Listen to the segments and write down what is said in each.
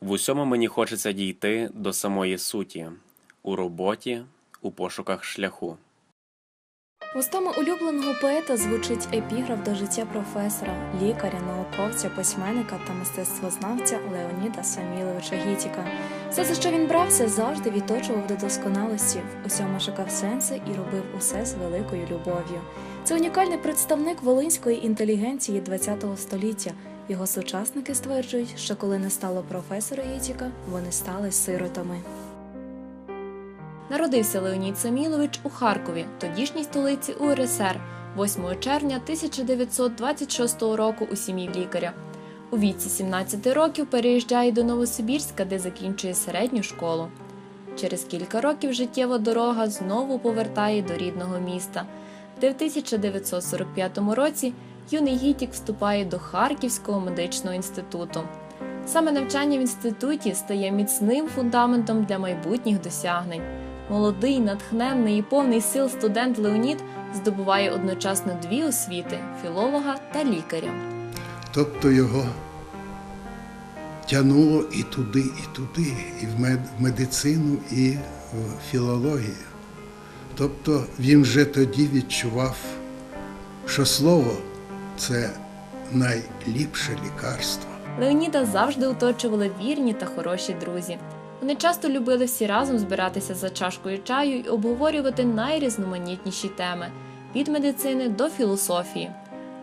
В усьому мені хочеться дійти до самої суті у роботі, у пошуках шляху. Вустами улюбленого поета звучить епіграф до життя професора, лікаря, науковця, письменника та мистецтвознавця Леоніда Саміловича Гітіка. Все, за що він брався, завжди відточував до досконалості, в усьому шукав сенси і робив усе з великою любов'ю. Це унікальний представник волинської інтелігенції ХХ століття. Його сучасники стверджують, що коли не стало професора Гітіка, вони стали сиротами. Народився Леонід Самілович у Харкові, тодішній столиці УРСР, 8 червня 1926 року у сім'ї лікаря. У віці 17 років переїжджає до Новосибірська, де закінчує середню школу. Через кілька років життєва дорога знову повертає до рідного міста, де в 1945 році юний Гітік вступає до Харківського медичного інституту. Саме навчання в інституті стає міцним фундаментом для майбутніх досягнень. Молодий, натхненний і повний сил студент Леонід здобуває одночасно дві освіти філолога та лікаря. Тобто його тянуло і туди, і туди, і в мед- в медицину, і в філологію. Тобто він вже тоді відчував, що слово це найліпше лікарство. Леоніда завжди оточували вірні та хороші друзі. Вони часто любили всі разом збиратися за чашкою чаю і обговорювати найрізноманітніші теми від медицини до філософії.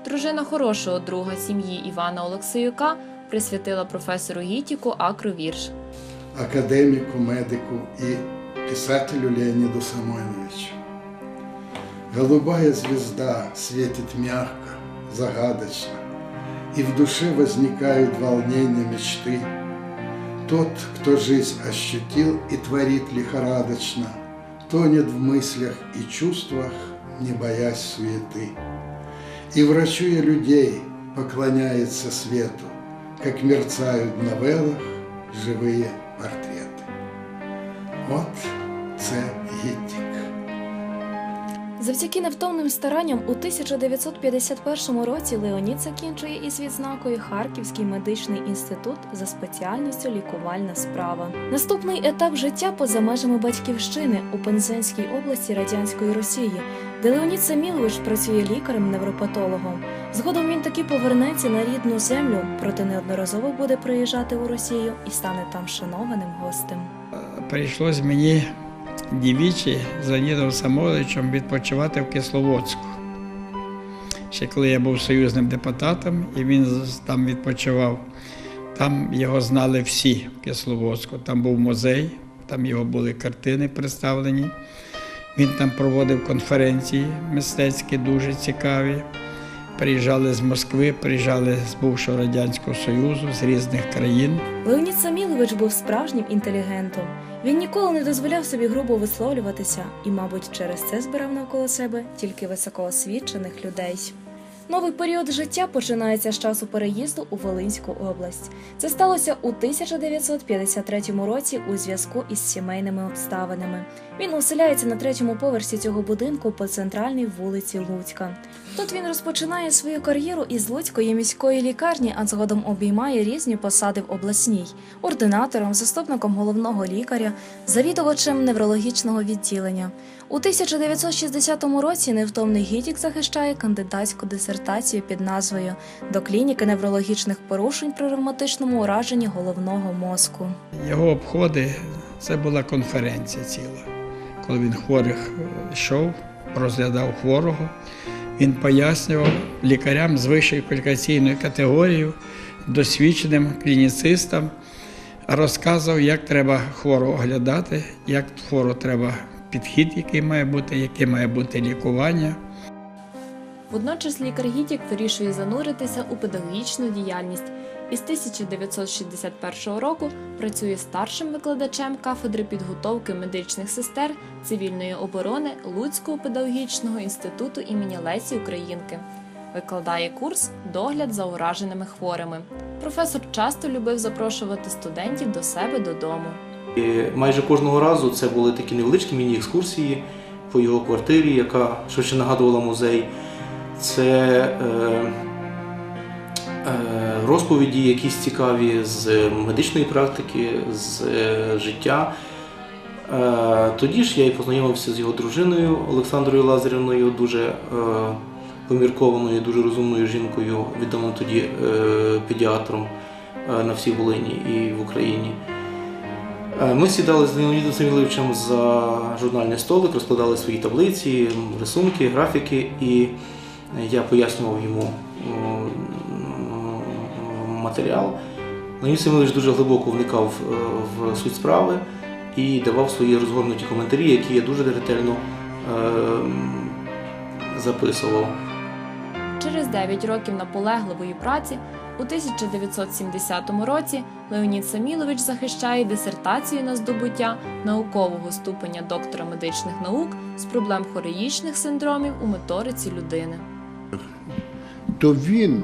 Дружина хорошого друга сім'ї Івана Олексіюка присвятила професору Гітіку акровірш. академику, медику и писателю Леониду Самойловичу. Голубая звезда светит мягко, загадочно, и в душе возникают волнения мечты. Тот, кто жизнь ощутил и творит лихорадочно, тонет в мыслях и чувствах, не боясь суеты. И врачуя людей поклоняется свету, как мерцают в новеллах живые портрети. Завдяки невтомним старанням у 1951 році Леонід закінчує із відзнакою Харківський медичний інститут за спеціальністю лікувальна справа. Наступний етап життя поза межами батьківщини у Пензенській області радянської Росії, де Леонід Самілович працює лікарем-невропатологом. Згодом він таки повернеться на рідну землю, проте неодноразово буде приїжджати у Росію і стане там шанованим гостем. прийшлось мені дівічі з Леонідом Самоловичем відпочивати в Кисловодську. Ще коли я був союзним депутатом, і він там відпочивав, там його знали всі в Кисловодську. Там був музей, там його були картини представлені. Він там проводив конференції мистецькі, дуже цікаві. Приїжджали з Москви, приїжджали з бувшого Радянського Союзу, з різних країн. Леонід Самілович був справжнім інтелігентом. Він ніколи не дозволяв собі грубо висловлюватися і, мабуть, через це збирав навколо себе тільки високоосвічених людей. Новий період життя починається з часу переїзду у Волинську область. Це сталося у 1953 році у зв'язку із сімейними обставинами. Він оселяється на третьому поверсі цього будинку по центральній вулиці Луцька. Тут він розпочинає свою кар'єру із Луцької міської лікарні, а згодом обіймає різні посади в обласній ординатором, заступником головного лікаря, завідувачем неврологічного відділення. У 1960 році невтомний Гітік захищає кандидатську дисертацію під назвою До клініки неврологічних порушень при ревматичному ураженні головного мозку. Його обходи це була конференція ціла. Коли він хворих е, йшов, розглядав хворого, він пояснював лікарям з вищою кваліфікаційною категорією, досвідченим клініцистам, розказував, як треба хворого оглядати, як хворого треба підхід, який має бути, яке має бути лікування. Водночас лікар Гітік вирішує зануритися у педагогічну діяльність і з 1961 року працює старшим викладачем кафедри підготовки медичних сестер цивільної оборони Луцького педагогічного інституту імені Лесі Українки. Викладає курс Догляд за ураженими хворими. Професор часто любив запрошувати студентів до себе додому. І майже кожного разу це були такі невеличкі міні-екскурсії по його квартирі, яка швидше нагадувала музей. Це е, е, розповіді, якісь цікаві з медичної практики, з е, життя. Тоді ж я і познайомився з його дружиною Олександрою Лазарівною, дуже поміркованою, дуже розумною жінкою, відомим тоді педіатром на всій Волині і в Україні. Ми сідали з Леонідом Саміловичем за журнальний столик, розкладали свої таблиці, рисунки, графіки, і я пояснював йому матеріал. Леонід Самілович дуже глибоко вникав е, в суть справи і давав свої розгорнуті коментарі, які я дуже ретельно е, записував. Через 9 років наполегливої праці у 1970 році Леонід Самілович захищає дисертацію на здобуття наукового ступеня доктора медичних наук з проблем хореїчних синдромів у моториці людини. То він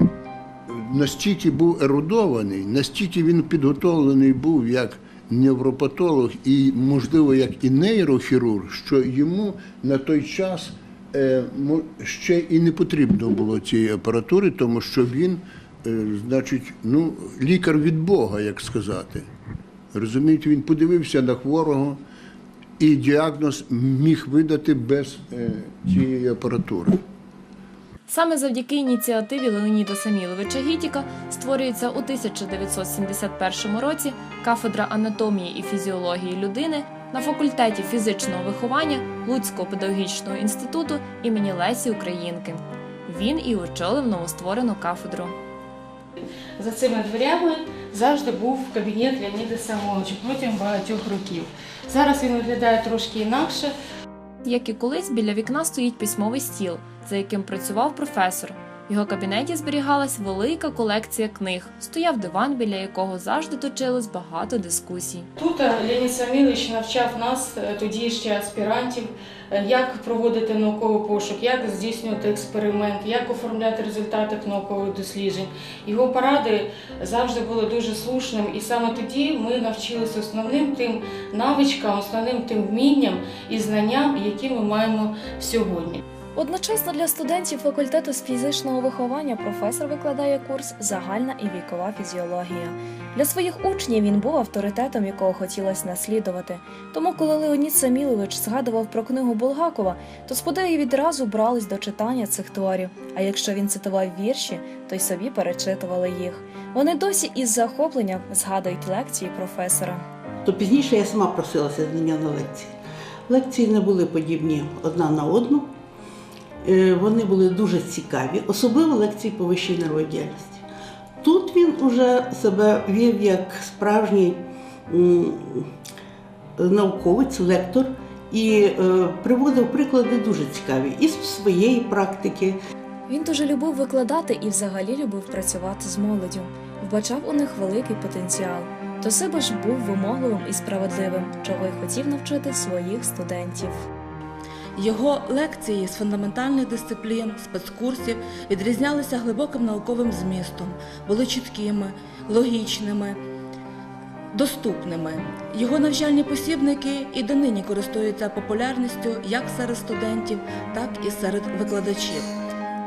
настільки був ерудований, настільки він підготовлений був як невропатолог і, можливо, як і нейрохірург, що йому на той час е, ще і не потрібно було цієї апаратури, тому що він, е, значить, ну, лікар від Бога, як сказати. Розумієте, він подивився на хворого і діагноз міг видати без е, цієї апаратури. Саме завдяки ініціативі Леоніда Саміловича Гітіка створюється у 1971 році кафедра анатомії і фізіології людини на факультеті фізичного виховання Луцького педагогічного інституту імені Лесі Українки. Він і очолив новостворену кафедру. За цими дверями завжди був кабінет Леоніда Самойловича протягом багатьох років. Зараз він виглядає трошки інакше. Як і колись біля вікна стоїть письмовий стіл, за яким працював професор. В його кабінеті зберігалась велика колекція книг, стояв диван, біля якого завжди точилось багато дискусій. Тут е, Леонід Самілович навчав нас, е, тоді ще аспірантів, е, як проводити науковий пошук, як здійснювати експеримент, як оформляти результати наукових досліджень. Його поради завжди були дуже слушним, і саме тоді ми навчилися основним тим навичкам, основним тим вмінням і знанням, які ми маємо сьогодні. Одночасно для студентів факультету з фізичного виховання професор викладає курс Загальна і вікова фізіологія. Для своїх учнів він був авторитетом, якого хотілося наслідувати. Тому, коли Леонід Самілович згадував про книгу Булгакова, то сподеї відразу брались до читання цих творів. А якщо він цитував вірші, то й собі перечитували їх. Вони досі із захопленням згадують лекції професора. То пізніше я сама просилася з ним на лекції. Лекції не були подібні одна на одну. Е, Вони були дуже цікаві, особливо лекції по вищій діяльності. Тут він уже себе вів як справжній науковець, лектор і е, приводив приклади дуже цікаві із своєї практики, Він дуже любив викладати і взагалі любив працювати з молоддю, вбачав у них великий потенціал. До себе ж був вимогливим і справедливим, чого й хотів навчити своїх студентів. Його лекції з фундаментальних дисциплін, спецкурсів відрізнялися глибоким науковим змістом, були чіткими, логічними, доступними. Його навчальні посібники і донині користуються популярністю як серед студентів, так і серед викладачів.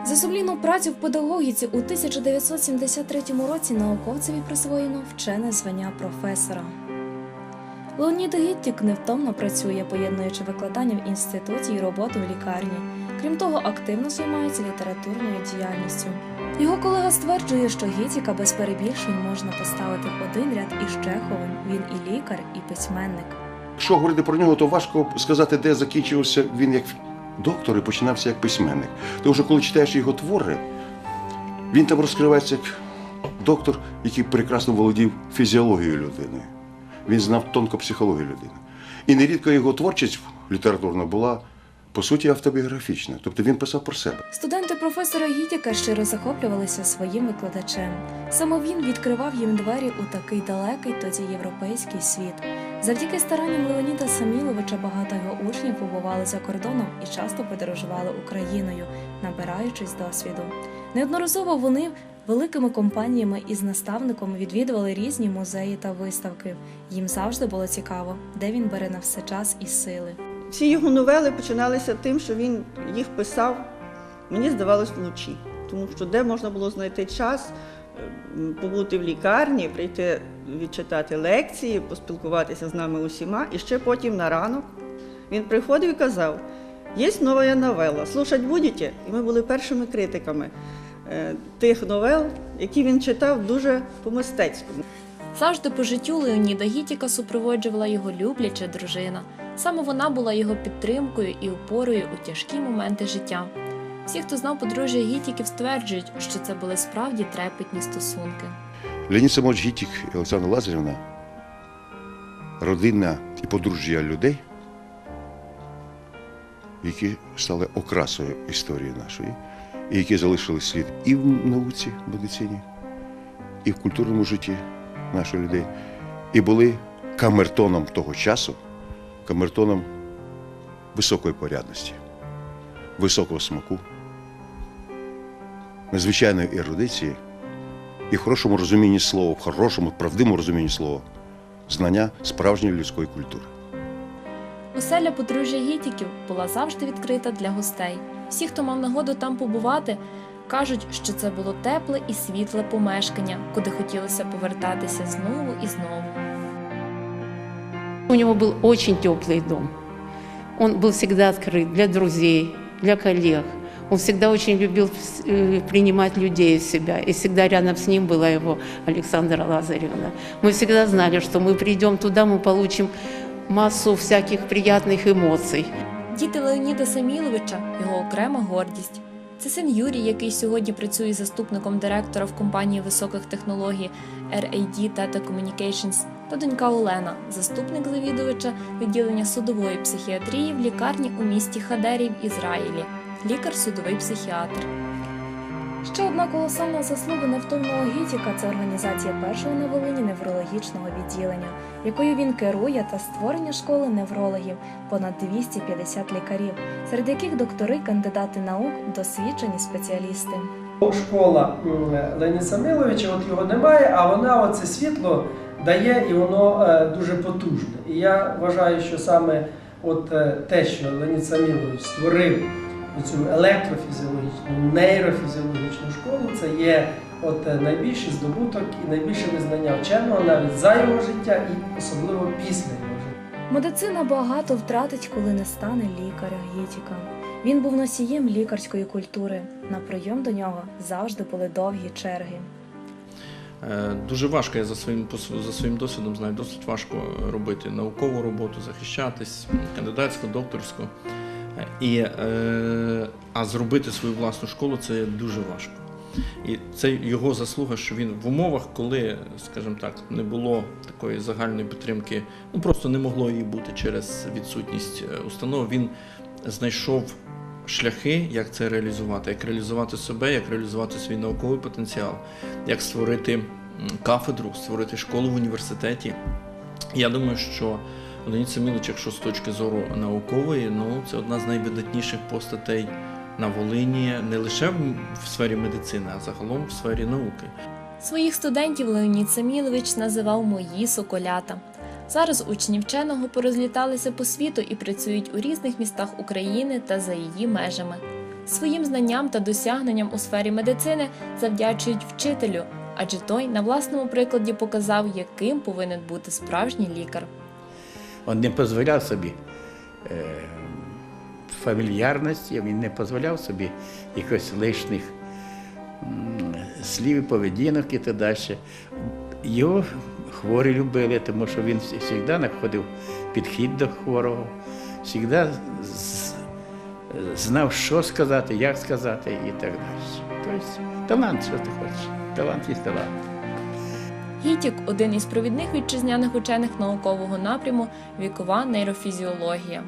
За сумлінну працю в педагогіці у 1973 році науковцеві присвоєно вчене звання професора. Леонід Гіттік невтомно працює, поєднуючи викладання в інституті і роботу в лікарні. Крім того, активно займається літературною діяльністю. Його колега стверджує, що Гіттіка без перебільшень можна поставити в один ряд із Чеховим. Він і лікар, і письменник. Якщо говорити про нього, то важко сказати, де закінчився він як доктор і починався як письменник. Тому що коли читаєш його твори, він там розкривається як доктор, який прекрасно володів фізіологією людини. Він знав тонко психологію людини. І нерідко його творчість літературна була по суті автобіографічна. Тобто він писав про себе. Студенти професора Гітіка щиро захоплювалися своїм викладачем. Саме він відкривав їм двері у такий далекий тоді європейський світ. Завдяки старанням Леоніда Саміловича багато його учнів побували за кордоном і часто подорожували Україною, набираючись досвіду. Неодноразово вони великими компаніями із наставником відвідували різні музеї та виставки. Їм завжди було цікаво, де він бере на все час і сили. Всі його новели починалися тим, що він їх писав, мені здавалось, вночі. Тому що де можна було знайти час побути в лікарні, прийти відчитати лекції, поспілкуватися з нами усіма. І ще потім на ранок він приходив і казав: є нова новела, слушать будете? І ми були першими критиками тих новел, які він читав дуже по-мистецькому. Завжди по життю Леоніда Гітіка супроводжувала його любляча дружина. Саме вона була його підтримкою і опорою у тяжкі моменти життя. Всі, хто знав подружжя Гітіків, стверджують, що це були справді трепетні стосунки. Леонід Самович Гітік і Олександра Лазарівна родина і подружжя людей, які стали окрасою історії нашої, і які залишили слід і в науці, в медицині, і в культурному житті наших людей, і були камертоном того часу, камертоном високої порядності, високого смаку, надзвичайної ерудиції і хорошому розумінні слова, в хорошому, правдивому розумінні слова, знання справжньої людської культури. Оселя подружжя Гітіків була завжди відкрита для гостей. Всі, хто мав нагоду там побувати, кажуть, що це було тепле і світле помешкання, куди хотілося повертатися знову і знову. У него был очень теплый дом. Он был всегда открыт для друзей, для коллег. Он всегда очень любил э, принимать людей из себя. И всегда рядом с ним была его Александра Лазаревна. Мы всегда знали, что мы придем туда, мы получим массу всяких приятных эмоций. Діти Леоніда Саміловича його окрема гордість. Це син Юрій, який сьогодні працює заступником директора в компанії високих технологій RAD Tata Communications, та донька Олена, заступник завідувача відділення судової психіатрії в лікарні у місті Хадері в Ізраїлі, лікар-судовий психіатр. Ще одна колосальна заслуга невтомного Гітіка це організація першого на Волині неврологічного відділення, якою він керує та створення школи неврологів понад 250 лікарів, серед яких доктори, кандидати наук, досвідчені спеціалісти. Школа м, Леоніда Самиловича, от його немає, а вона оце світло дає і воно е, дуже потужне. І я вважаю, що саме от е, те, що Леонід Самілович створив цю електрофізіологічну, нейрофізіологічну школу, це є от е, найбільший здобуток і найбільше визнання вченого навіть за його життя і особливо після його життя. Медицина багато втратить, коли не стане лікаря Гітіка. Він був носієм лікарської культури. На прийом до нього завжди були довгі черги. Е, Дуже важко, я за своїм за своїм досвідом знаю, досить важко робити наукову роботу, захищатись, кандидатську, докторську. І, е, а зробити свою власну школу це дуже важко. І це його заслуга, що він в умовах, коли, скажімо так, не було такої загальної підтримки, ну просто не могло її бути через відсутність е, установ. Він знайшов шляхи, як це реалізувати, як реалізувати себе, як реалізувати свій науковий потенціал, як створити кафедру, створити школу в університеті. Я думаю, що Леонід Самілович, якщо з точки зору наукової, ну це одна з найвидатніших постатей на Волині не лише в сфері медицини, а загалом в сфері науки. Своїх студентів Леонід Самілович називав мої соколята. Зараз учні вченого порозліталися по світу і працюють у різних містах України та за її межами. Своїм знанням та досягненням у сфері медицини завдячують вчителю, адже той на власному прикладі показав, яким повинен бути справжній лікар. Он не дозволяв собі е, фамільярності, він не дозволяв собі якихось лишних м, слів, поведінок і так далі. Його хворі любили, тому що він завжди знаходив підхід до хворого, завжди знав, що сказати, як сказати і так далі. Тобто талант, що ти хочеш. Талант є талант. Гітік один із провідних вітчизняних учених наукового напряму вікова нейрофізіологія.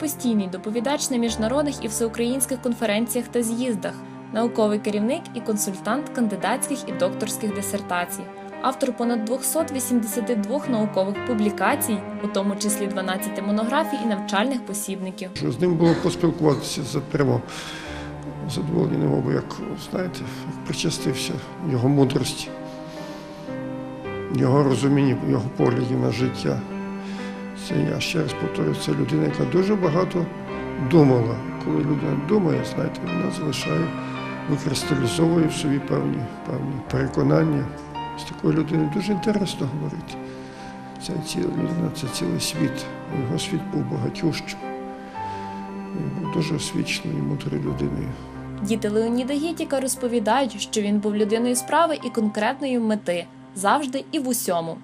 Постійний доповідач на міжнародних і всеукраїнських конференціях та з'їздах, науковий керівник і консультант кандидатських і докторських дисертацій, автор понад 282 наукових публікацій, у тому числі 12 монографій і навчальних посібників. З ним було поспілкуватися це прямо задоволення не як знаєте, причастився його мудрості, його розуміння, його поглядів на життя. Це я ще раз повторюю, це людина, яка дуже багато думала. Коли людина думає, знаєте, вона залишає викристалізовує в собі певні, певні переконання. З такою людиною дуже інтересно говорити. Це ціла людина, це цілий світ. Його світ був багатющим. Він був дуже освіченою і мудрою людиною. Діти Леоніда Гітіка розповідають, що він був людиною справи і конкретної мети завжди і в усьому.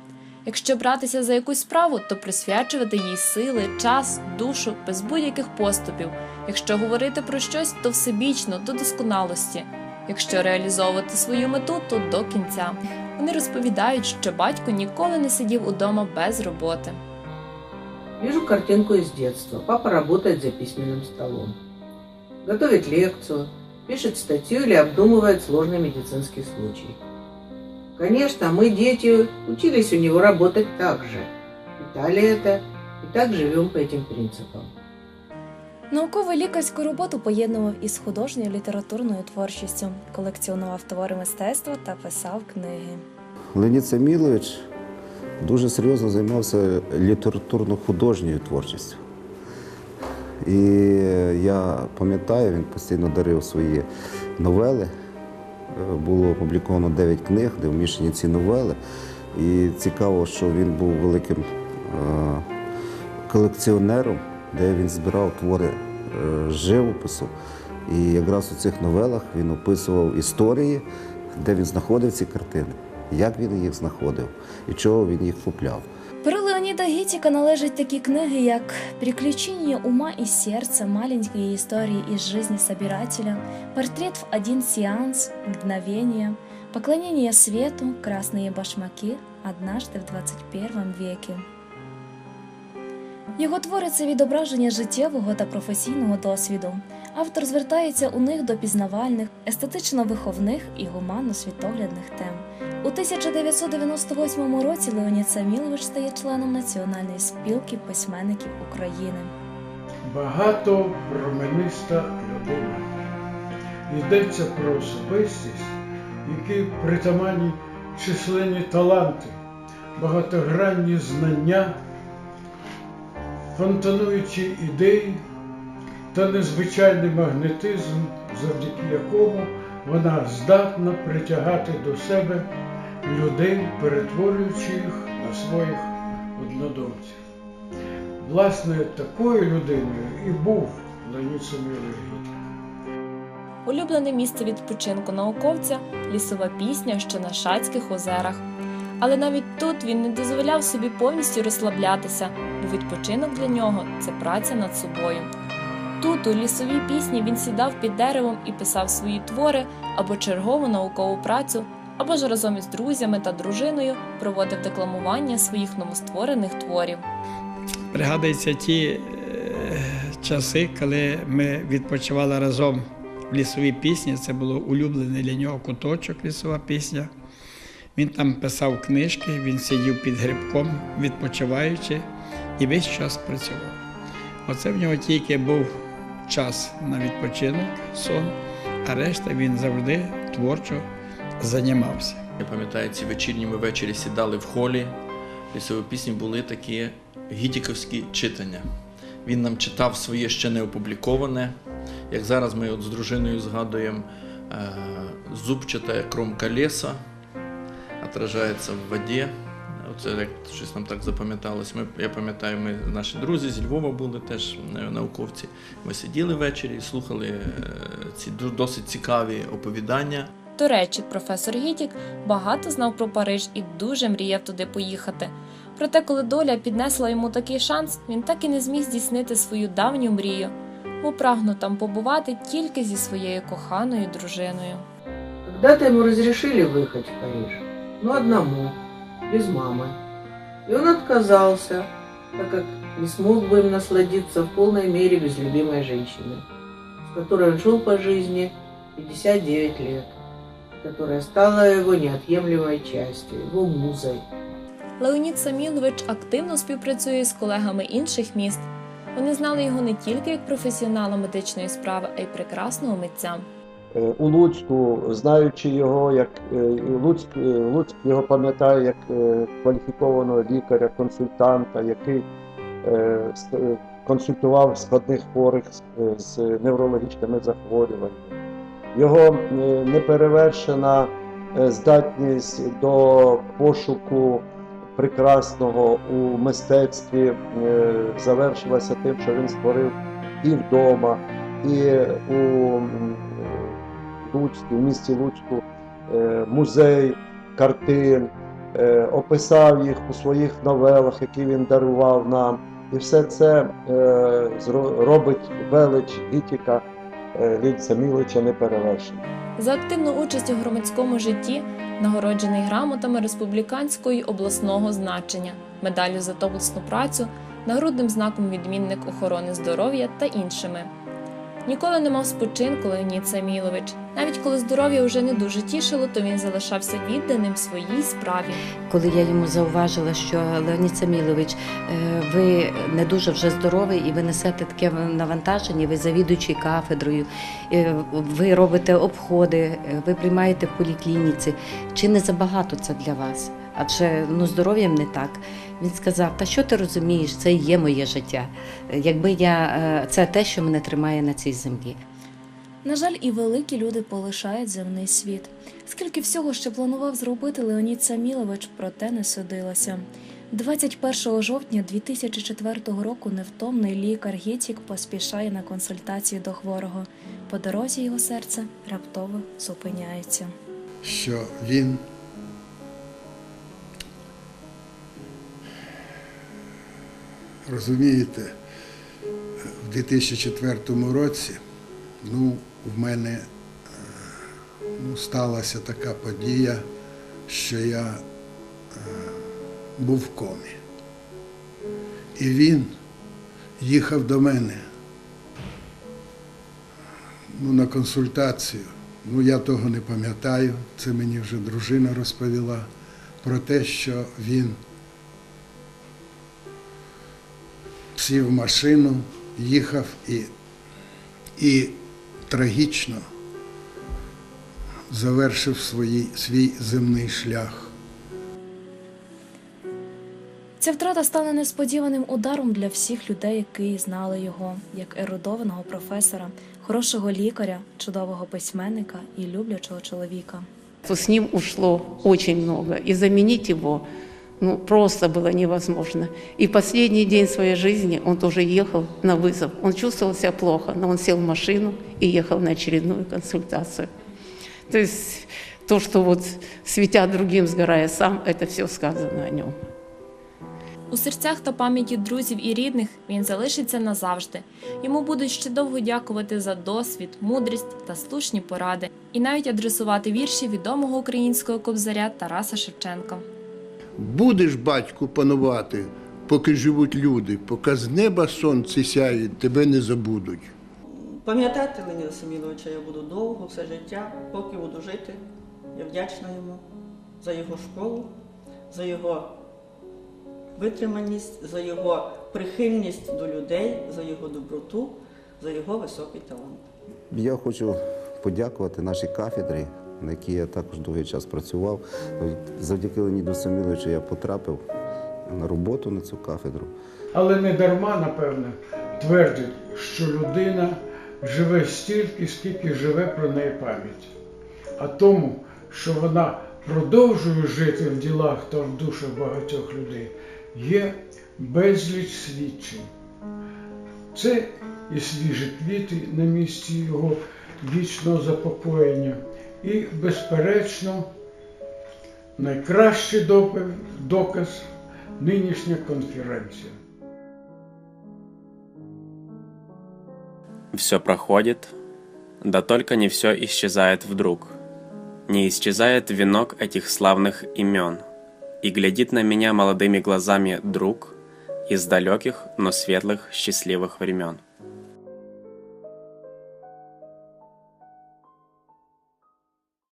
Якщо братися за якусь справу, то присвячувати їй сили, час, душу без будь-яких поступів. Якщо говорити про щось, то всебічно, до досконалості. Якщо реалізовувати свою мету, то до кінця. Вони розповідають, що батько ніколи не сидів удома без роботи. Вижу картинку из детства. Папа работает за письменным столом. Готовит лекцию, пишет статью или обдумывает сложный медицинский случай. Конечно, мы, дети, учились у него работать так же. Питали это и так живем по этим принципам. Наукову лікарську роботу поєднував із художньою літературною творчістю, колекціонував твори мистецтва та писав книги. Леонід Самілович дуже серйозно займався літературно-художньою творчістю. І я пам'ятаю, він постійно дарив свої новели. було опубліковано 9 книг, де вміщені ці новели. І цікаво, що він був великим е, колекціонером, де він збирав твори е, живопису. І якраз у цих новелах він описував історії, де він знаходив ці картини, як він їх знаходив і чого він їх купляв. Леонида Гитика належать такі книги, як «Приключения ума и сердца. Маленькие истории из жизни собирателя», «Портрет в один сеанс», «Мгновение», «Поклонение свету», «Красные башмаки», «Однажды в 21 веке». Його твори це відображення життєвого та професійного досвіду. Автор звертається у них до пізнавальних, естетично-виховних і гуманно-світоглядних тем. У 1998 році Леонід Самілович стає членом Національної спілки письменників України. Багато промениста людина. Йдеться про особистість, якій притаманні численні таланти, багатогранні знання, фонтануючі ідеї та незвичайний магнетизм, завдяки якому вона здатна притягати до себе людей, перетворюючи їх на своїх однодумців. Власне, такою людиною і був Леонід Гіть. Улюблене місце відпочинку науковця лісова пісня, що на Шацьких озерах. Але навіть тут він не дозволяв собі повністю розслаблятися, бо відпочинок для нього це праця над собою. Тут, у лісовій пісні, він сідав під деревом і писав свої твори або чергову наукову працю, або ж разом із друзями та дружиною проводив декламування своїх новостворених творів. Пригадуються ті е, часи, коли ми відпочивали разом в лісовій пісні. Це було улюблений для нього куточок лісова пісня. Він там писав книжки, він сидів під грибком, відпочиваючи, і весь час працював. Оце в нього тільки був час на відпочинок, сон, а решта він завжди творчо займався. Я пам'ятаю, ці вечірні ми ввечері сідали в холі. Лісові пісні були такі гітіковські читання. Він нам читав своє ще не опубліковане. Як зараз ми от з дружиною згадуємо е, зубчата кромка леса, отражається в воді. Оце як щось нам так запам'яталось. Ми, я пам'ятаю, ми наші друзі зі Львова були теж е, науковці. Ми сиділи ввечері і слухали е, ці досить цікаві оповідання. До речі, професор Гітік багато знав про Париж і дуже мріяв туди поїхати. Проте, коли доля піднесла йому такий шанс, він так і не зміг здійснити свою давню мрію, бо прагнув там побувати тільки зі своєю коханою дружиною. Когда-то ему разрешили выехать в Париж, но одному, без мамы. И он отказался, так как не смог бы им насладиться в полной мере без любимой женщины, с которой он жил по жизни 59 лет, которая стала его неотъемлемой частью, его музой. Леонід Самілович активно співпрацює з колегами інших міст. Вони знали його не тільки як професіонала медичної справи, а й прекрасного митця. Е, у Луцьку, знаючи його, як е, Луцьк, е, Луцьк його пам'ятає як кваліфікованого лікаря, консультанта, який консультував складних хворих з неврологічними захворюваннями. Його е, неперевершена е, здатність до пошуку прекрасного у мистецтві е, завершилася тим, що він створив і вдома, і у Луцьку, в місті Луцьку музей картин, описав їх у своїх новелах, які він дарував нам. І все це робить велич Гітіка е, Мілича не перевершена. За активну участь у громадському житті нагороджений грамотами республіканського і обласного значення, медаллю за доблесну працю, нагрудним знаком відмінник охорони здоров'я та іншими. Ніколи не мав спочинку Леонід Самілович. Навіть коли здоров'я вже не дуже тішило, то він залишався відданим своїй справі. Коли я йому зауважила, що Леонід Самілович, е, ви не дуже вже здоровий і ви несете таке навантаження, ви завідуючий кафедрою, е, ви робите обходи, е, ви приймаєте в поліклініці. Чи не забагато це для вас? Адже ну, здоров'ям не так. Він сказав: Та що ти розумієш, це і є моє життя. Якби я е, це те, що мене тримає на цій землі. На жаль, і великі люди полишають земний світ. Скільки всього ще планував зробити Леонід Самілович, проте не судилося. 21 жовтня 2004 року невтомний лікар Гітік поспішає на консультацію до хворого. По дорозі його серце раптово зупиняється. що він розумієте, в 2004 році ну, в мене е, ну, сталася така подія, що я е, був в комі. І він їхав до мене ну, на консультацію. Ну, я того не пам'ятаю, це мені вже дружина розповіла про те, що він сів в машину, їхав і, і трагічно завершив свої, свій земний шлях. Ця втрата стане несподіваним ударом для всіх людей, які знали його як ерудованого професора, хорошого лікаря, чудового письменника і люблячого чоловіка. С ним ушло очень много, и заменить его ну, просто было невозможно. И в последний день своей жизни он тоже ехал на вызов. Он чувствовал себя плохо, но он сел в машину и ехал на очередную консультацию. То есть то, что вот светя другим, сгорая сам, это все сказано о нем. У серцях та пам'яті друзів і рідних він залишиться назавжди. Йому будуть ще довго дякувати за досвід, мудрість та слушні поради, і навіть адресувати вірші відомого українського кобзаря Тараса Шевченка. Будеш, батьку, панувати, поки живуть люди, поки з неба сонце сяє, тебе не забудуть. Пам'ятати Леоніда Саміловича я буду довго, все життя, поки буду жити. Я вдячна йому за його школу, за його витриманість, за його прихильність до людей, за його доброту, за його високий талант. Я хочу подякувати нашій кафедрі, на якій я також довгий час працював. Завдяки Леоніду Саміловичу я потрапив на роботу на цю кафедру. Але не дарма, напевне, твердять, що людина живе стільки, скільки живе про неї пам'ять. А тому, що вона продовжує жити в ділах та в душах багатьох людей, є безліч свідчень. Це і свіжі квіти на місці його вічного запокоєння, і, безперечно, найкращий допи- доказ нинішня конференція. Все проходит, да только не все исчезает вдруг. Не исчезает венок этих славных имен, и глядит на меня молодыми глазами друг из далеких, но светлых, счастливых времен.